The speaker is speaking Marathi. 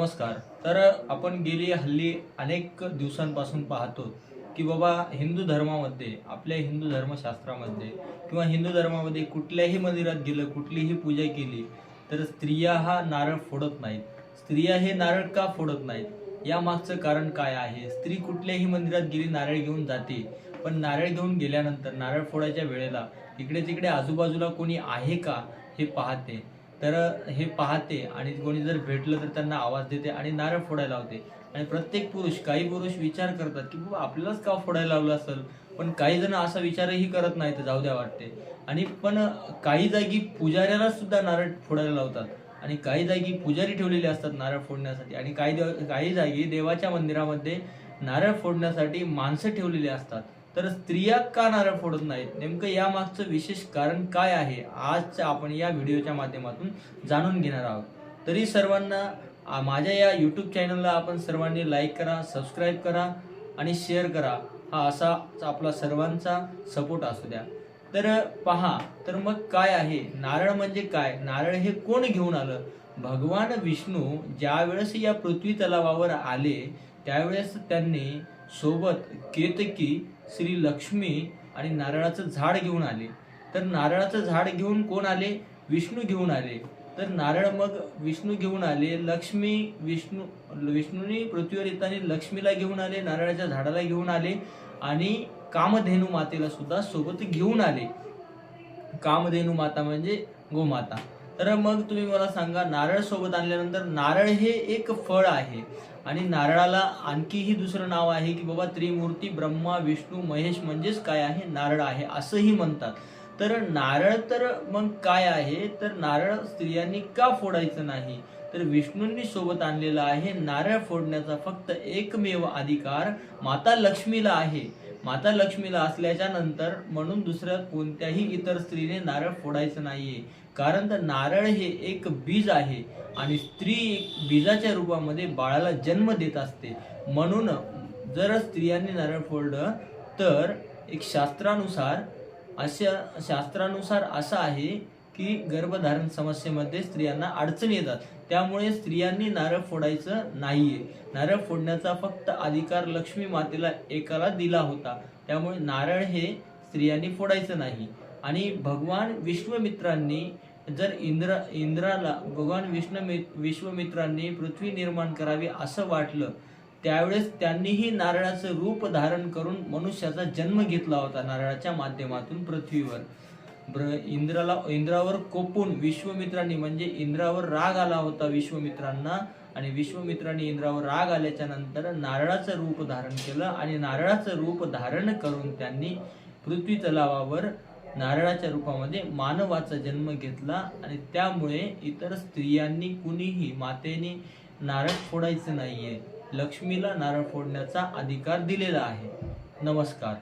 नमस्कार. तर आपण गेली हल्ली अनेक दिवसांपासून पाहतो की बाबा हिंदू धर्मामध्ये आपल्या हिंदू धर्मशास्त्रामध्ये किंवा हिंदू धर्मामध्ये कुठल्याही मंदिरात गेलं कुठलीही पूजा केली तर स्त्रिया हा नारळ फोडत नाहीत. स्त्रिया हे नारळ का फोडत नाहीत? या मागचं कारण काय आहे? स्त्री कुठल्याही मंदिरात गेली नारळ घेऊन जाते. पण नारळ घेऊन गेल्यानंतर नारळ फोडायच्या वेळेला इकडे तिकडे आजूबाजूला कोणी आहे का हे पाहते. तर हे पाहते आणि कोणी जर भेटलं तर त्यांना आवाज देते आणि नारळ फोडायला लावते. आणि प्रत्येक पुरुष काही पुरुष विचार करतात की बाबा आपल्यालाच का फोडायला लावलं असेल? पण काही जण असा विचारही करत नाहीत जाऊ द्या वाटते. आणि पण काही जागी पुजाऱ्याला सुद्धा नारळ फोडायला लावतात. आणि काही जागी पुजारी ठेवलेले असतात नारळ फोडण्यासाठी. आणि काही देव- काही जागी देवाच्या मंदिरामध्ये नारळ फोडण्यासाठी माणसं ठेवलेली असतात. तर स्त्रिया का नारळ फोडत नाहीत? नेमकं या मागचं विशेष कारण काय आहे? आज आपण या व्हिडिओच्या माध्यमातून जाणून घेणार आहोत. तरी सर्वांना माझ्या या यूट्यूब चॅनलला आपण सर्वांनी लाईक करा सबस्क्राईब करा आणि शेअर करा. हा असा आपला सर्वांचा सपोर्ट असू द्या. तर पहा तर मग काय आहे? नारळ म्हणजे काय? नारळ हे कोण घेऊन आलं? भगवान विष्णू ज्या वेळेस या पृथ्वी तलावावर आले त्यावेळेस त्यांनी सोबत केतकी श्री लक्ष्मी आणि नारळाचं झाड घेऊन आले. तर नारळाचं झाड घेऊन कोण आले? विष्णू घेऊन आले. तर नारळ मग विष्णू घेऊन आले लक्ष्मी विष्णू विष्णूने पृथ्वीवर येताना लक्ष्मीला घेऊन आले नारळाच्या झाडाला घेऊन आले आणि कामधेनू मातेला सुद्धा सोबत घेऊन आले. कामधेनू माता म्हणजे गोमाता. तर मग तुम्ही मला सांगा नारळ सोबत आणल्यानंतर नारळ हे एक फळ आहे. आणि नारळाला आणखीही दुसरं नाव आहे की बाबा त्रिमूर्ती ब्रह्मा विष्णू महेश म्हणजेच काय आहे? नारळ आहे असंही म्हणतात. तर नारळ तर मग काय आहे? तर नारळ स्त्रियांनी का फोडायचं नाही? तर विष्णूंनी सोबत आणलेला आहे नारळ फोडण्याचा फक्त एकमेव अधिकार माता लक्ष्मीला आहे. माता लक्ष्मीला असल्याच्या नंतर म्हणून दुसऱ्या कोणत्याही इतर स्त्रीने नारळ फोडायचं नाहीये. कारण तर नारळ हे एक बीज आहे आणि स्त्री एक बीजाच्या रूपामध्ये बाळाला जन्म देत असते. म्हणून जर स्त्रियांनी नारळ फोडलं तर एक शास्त्रानुसार अशा शास्त्रानुसार असं आहे की गर्भधारण समस्येमध्ये स्त्रियांना अडचण येतात. त्यामुळे स्त्रियांनी नारळ फोडायचं नाहीये. नारळ फोडण्याचा फक्त अधिकार लक्ष्मी मातेला एकाला दिला होता. त्यामुळे नारळ हे स्त्रियांनी फोडायचं नाही. आणि भगवान विश्वमित्रांनी जर इंद्र इंद्राला भगवान विष्णू विश्वमित्रांनी पृथ्वी निर्माण करावी असं वाटलं त्यावेळेस त्यांनीही नारळाचं रूप धारण करून मनुष्याचा जन्म घेतला होता नारळाच्या माध्यमातून पृथ्वीवर. ब्र इंद्राला इंद्रावर कोपून विश्वमित्रांनी म्हणजे इंद्रावर राग आला होता विश्वमित्रांना आणि विश्वमित्रांनी इंद्रावर राग आल्याच्यानंतर नारळाचं रूप धारण केलं आणि नारळाचं रूप धारण करून त्यांनी पृथ्वी तलावावर नारळाच्या रूपामध्ये मानवाचा जन्म घेतला आणि त्यामुळे इतर स्त्रियांनी कुणीही मातेने नारळ फोडायचं नाहीये. लक्ष्मीला नारळ फोडण्याचा अधिकार दिलेला आहे. नमस्कार.